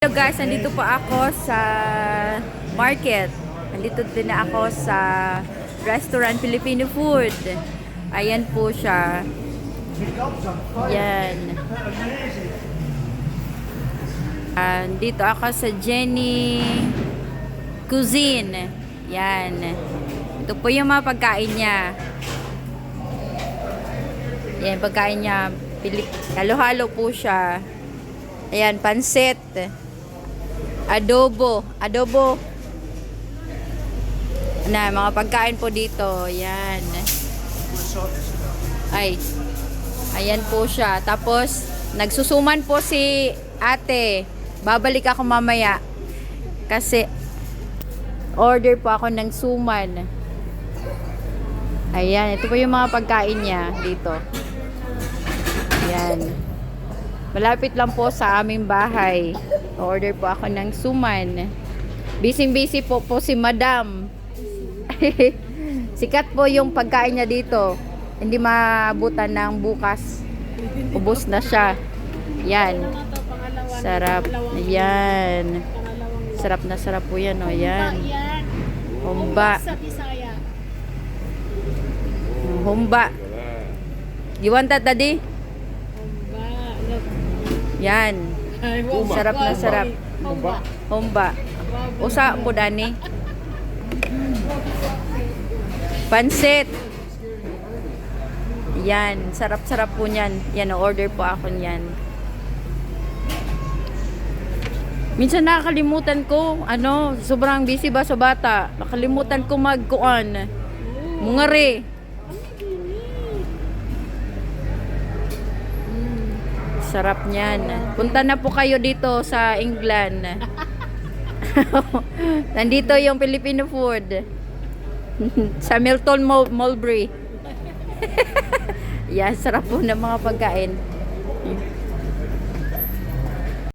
Hello guys, nandito po ako sa market. Nandito din ako sa restaurant Filipino food. Ayan po siya. Yan. Ah, dito ako sa Jenny Cuisine. Yan. Ito po yung mga pagkain niya. Yan, pagkain niya. Halo-halo po siya. Ayan, pansit. Adobo. Adobo. Na, mga pagkain po dito. Yan. Ay. Ayan po siya. Tapos, nagsusuman po si ate. Babalik ako mamaya. Kasi, order po ako ng suman. Ayan. Ito po yung mga pagkain niya dito. Ayan. Malapit lang po sa aming bahay. Order po ako ng suman. Busy-busy po po si Madam. Sikat po yung pagkain niya dito. Hindi maabutan ng bukas. Ubus na siya. Yan. Sarap. Yan. Sarap na sarap po yan. O, yan. Yan. Humba. Humba. You want that, daddy? Humba. Yan. Sarap na sarap. Humba. Humba. Usa po, Dani. Pansit. Yan. Sarap-sarap po niyan. Yan, order po ako niyan. Minsan nakakalimutan ko, ano, sobrang busy ba sa bata. Nakalimutan ko magkuan. Mungari. Sarap niyan. Punta na po kayo dito sa England. Nandito yung Filipino food. sa Milton Mul- Mulberry. Yan, sarap po ng mga pagkain.